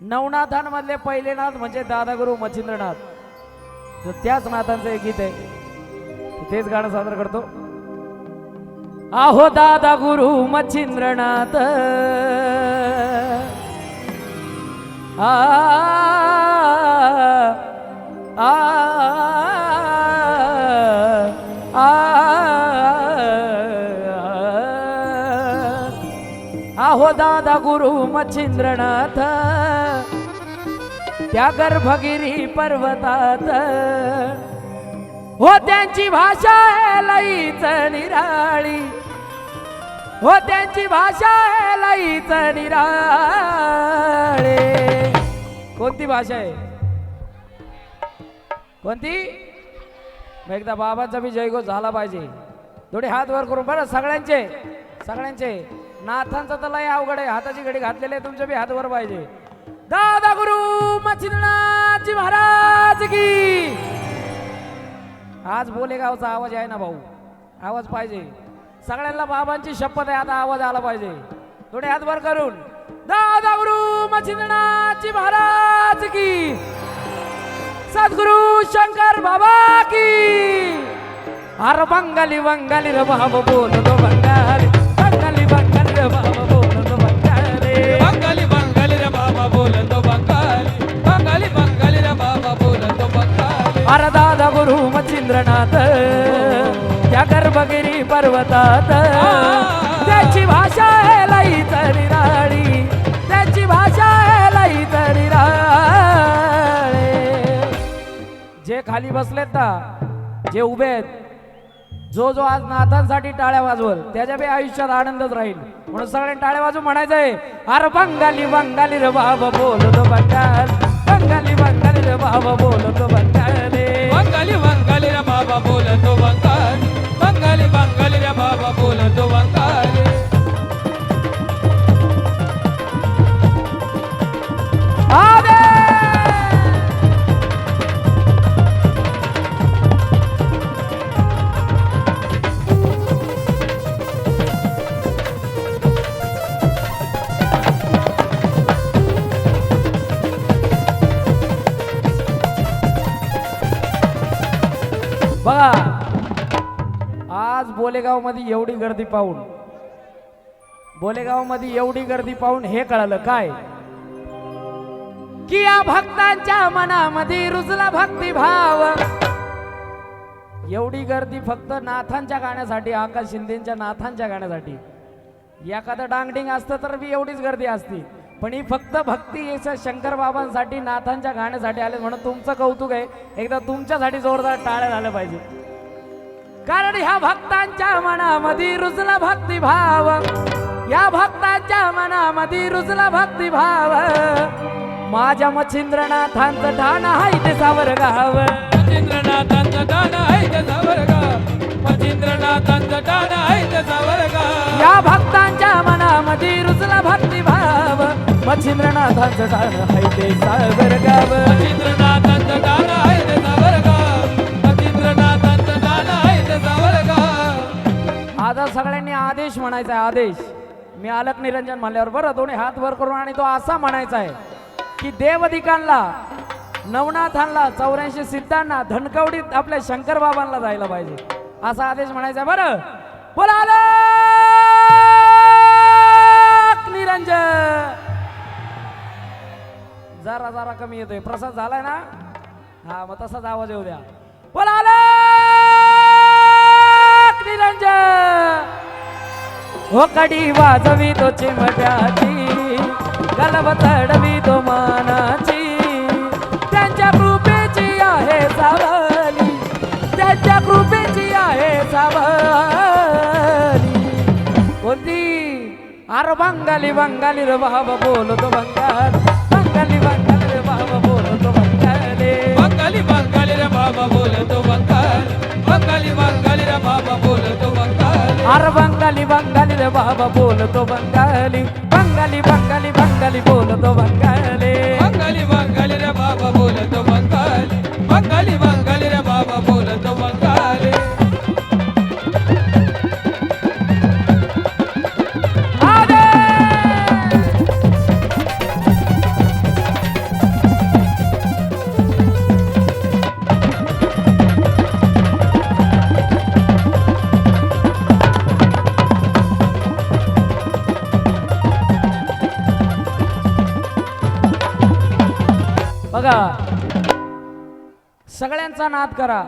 नवनाथांमधले पहिले नाथ म्हणजे दादागुरु मच्छिंद्रनाथ. तर त्याच नाथांचं एक गीत आहे. तेच गाणं सादर करतो. आहो दादा गुरु मच्छिंद्रनाथ. आ आ आहो दादा गुरु मच्छिंद्रनाथ. त्या गर्भगिरी पर्वतात. हो त्यांची भाषा आहे लईच निराळी. हो त्यांची भाषा आहे लईच निराळे. कोणती भाषा आहे? कोणती? मग एकदा बाबांचा बी जयगो झाला पाहिजे. थोडे हात वर करून बरं सगळ्यांचे सगळ्यांचे. नाथांचा तर लय अवघड आहे. हाताची घडी घातलेली आहे तुमचे बी हात वर पाहिजे. दादा गुरु मच्छिंद्रनाथजी महाराज की। आज बोलेगावचा आवाज आहे ना भाऊ? आवाज पाहिजे. सगळ्यांना बाबांची शपथ आहे आता आवाज आला पाहिजे. थोडे हातभर करून. दादा गुरु मच्छिंद्रनाथजी महाराज की। सद्गुरु शंकर बाबा की। अर बंगाली बंगाली रे बाबा बोलतो बंगाली। बंगाली अरे दादा गुरु मच्छिंद्रनाथ त्या गर्भगिरी पर्वतात त्याची भाषा आहे लईच निराळी त्याची भाषा आहे लईच निराळे. जे खाली बसलेत ना जे उभे आहेत जो जो आज नाथांसाठी टाळ्या वाजवल त्याच्या बी आयुष्यात आनंदच राहील. म्हणून सगळ्यांनी टाळ्या वाजवून म्हणायचंय अरे बंगाली बंगाली रे बाबा बोलतो बंगाल बंगाली बंगाली रे बाबा बोलतो बंगाली बंगाली. बोलेगावमध्ये बोलेगावमध्ये एवढी गर्दी पाहून. बोलेगावमध्ये एवढी गर्दी पाहून हे कळालं काय? की या भक्तांच्या मनामध्ये रुजला भक्ती भाव एवढी गर्दी फक्त नाथांच्या गाण्यासाठी आकाश शिंदेच्या नाथांच्या गाण्यासाठी. एखादं डांगडिंग असतं तर बी एवढीच गर्दी असती. पण ही फक्त भक्ती शंकर बाबांसाठी नाथांच्या गाण्यासाठी आले म्हणून तुमचं कौतुक आहे. एकदा तुमच्यासाठी जोरदार टाळ्या झालं पाहिजे कारण ह्या भक्तांच्या मनामध्ये रुजला भक्तिभाव. या भक्तांच्या मनामध्ये रुजला भक्तिभाव. माझ्या मच्छिंद्रनाथांचं ठाण आहे ते सावर गाव मच्छिंद्रनाथांचं टाण आहे त्याचा वर्गा मच्छिंद्रनाथांचं टाण आहे त्याचा वर्गा या भक्तांच्या मनामध्ये रुजला भक्तिभाव. मच्छिंद्रनाथांचं ठाण आहे ते सावर गाव मच्छिंद्रनाथांचं आदेश म्हणायचा आहे आदेश. मी आलक निरंजन म्हणल्यावर बरं दोन्ही हात वर करून आणि तो असा म्हणायचा आहे की देवदिकांना नवनाथांना चौऱ्याऐंशी सिद्धांना धनकवडीत आपल्या शंकर बाबांना जायला पाहिजे. असा आदेश म्हणायचा आहे बरं. बोला अलक निरंजन. जरा जरा कमी येतोय. प्रसाद झालाय ना? हा मग तसाच आवाज येऊ द्या. बोला अलक निरंजन. हो कडी वाजवी तो चिमट्याची गलब तडवी तो मानाची. त्यांच्या कृपेची आहे सावली त्यांच्या कृपेची आहे सावली. कोणती? अरे बंगाली बंगाली रे बाबा बोलतो बंगाल. बंगाली बंगाली रे बाबा बोलतो बंगाली बंगाली बंगाली रे बाबा बोलतो बंगाल. बंगाली बंगाली रे बाबा बोलतो बंगाल. अरे बंगाली बंगाली रे बाबा बोलतो बंगाली बंगाली बंगाली बंगाली बोलतो बंगाली बंगाली बंगाली रे बाबा बोलतो बंगाली बंगाली बंगाली रे बघा. सगळ्यांचा नाद करा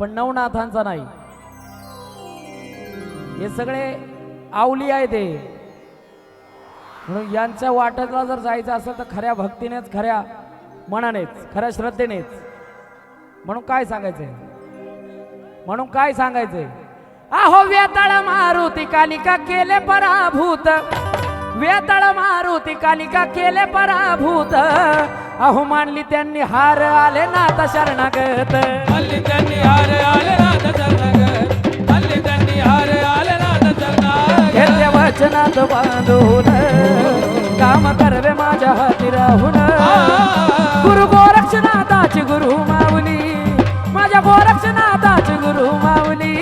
पण नवनाथांचा नाही. हे सगळे आवली आहे ते म्हणून यांच्या वाटतला जर जायचं असेल तर खऱ्या भक्तीनेच खऱ्या मनानेच खऱ्या श्रद्धेनेच. म्हणून काय सांगायचंय? म्हणून काय सांगायचंय? अहो वेताळ मारुती कालिका केले पराभूत. वेताळ मारुती कालिका केले पराभूत. अहो मानली त्यांनी हार आले नाथ शरणागत. त्यांनी हार आले नाथ चरणागत हल्ली त्यांनी हार आले नाथ चरणागत घेतल्या वचनात बांधून काम करवे माझ्या हाती राहून. गुरु गोरक्षनाथाची गुरु माऊली माझ्या गोरक्षनाथाची गुरु माऊली.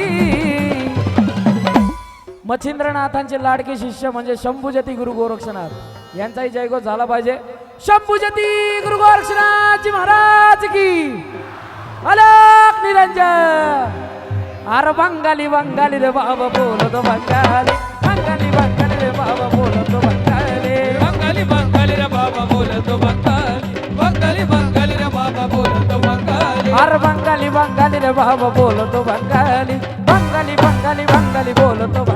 मच्छिंद्रनाथांचे लाडके शिष्य म्हणजे शंभूजती गुरु गोरक्षनाथ. यांचाही जयगो झाला पाहिजे. शंभूजती गुरु गोरक्षनाथजी महाराज की. अलक निरंजन. अरे बंगाली बंगाली रे बाबा बोलतो बंगाली. बंगाली बंगाली रे बाबा बोलतो बंगाली. बंगाली बंगाली रे बाबा बोलतो बंगाली. बंगाली बंगाली रे बाबा बोलतो बंगाली. अरे बंगाली बंगाली रे बाबा बोलतो बंगाली. बंगाली बंगाली बंगाली बोलतो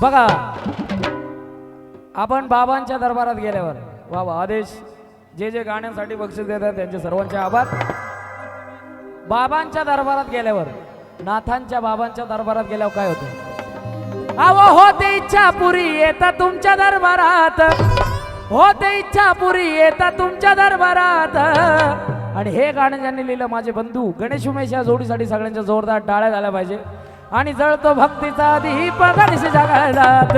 बघा आपण बाबांच्या दरबारात गेल्यावर बाबा आदेश जे जे गाण्यांसाठी बक्षीस देतात त्यांचे सर्वांचे आभार. बाबांच्या दरबारात गेल्यावर नाथांच्या बाबांच्या दरबारात गेल्यावर काय होतं? अहो होते इच्छा पुरी येता तुमच्या दरबारात. होते इच्छा पुरी येता तुमच्या दरबारात. आणि हे गाणं ज्यांनी लिहिलं माझे बंधू गणेश उमेश या जोडीसाठी सगळ्यांच्या जोरदार टाळ्या झाल्या पाहिजे. आणि जळतो भक्तीचा दीप गणेश जगायलात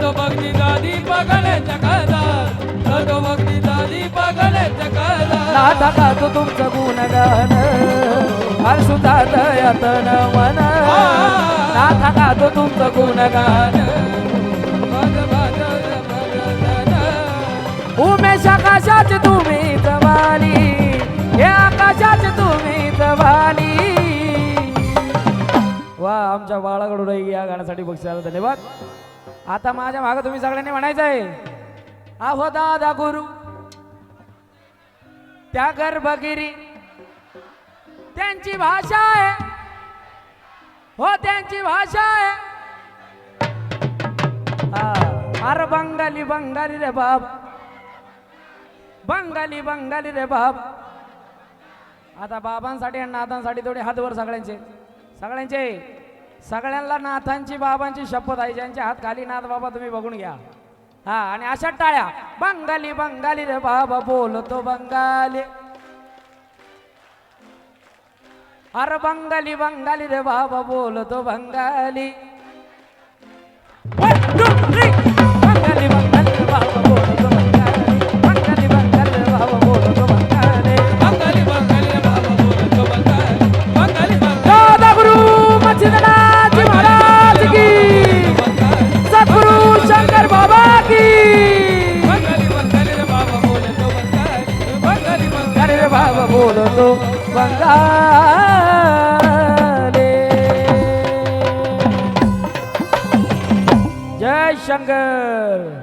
तो भक्तीचा दीप गणेश कळतात तो भक्तीचा दीप गणेश नाथा का तो तुमचं गुणगान. हर सुतात यतन मन नाथा का तो तुमचं गुणगान. उमेश आकाशाच तुम्ही आमच्या बाळाकडून या गाण्यासाठी बक्षिसाला धन्यवाद. आता माझ्या मागं तुम्ही सगळ्यांनी म्हणायचं आहे. आहो दादा गुरु त्या गर्भगिरी त्यांची भाषा आहे. हो त्यांची भाषा आहे. हा, अरे बंगाली बंगाली रे बाब बंगाली बंगाली रे बाब आता बाबांसाठी आणि नादांसाठी थोडे हातवर सगळ्यांचे. सगळ्यांचे. सगळ्यांना नाथांची बाबांची शपथ आहे. ज्यांच्या हात खाली नाथ बाबा तुम्ही बघून घ्या. हा आणि अशा टाळ्या. बंगाली बंगाली रे बाबा बोलतो बंगाली. अरे बंगाली बंगाली रे बाबा बोलतो बंगाली. बंगाली जय शंकर.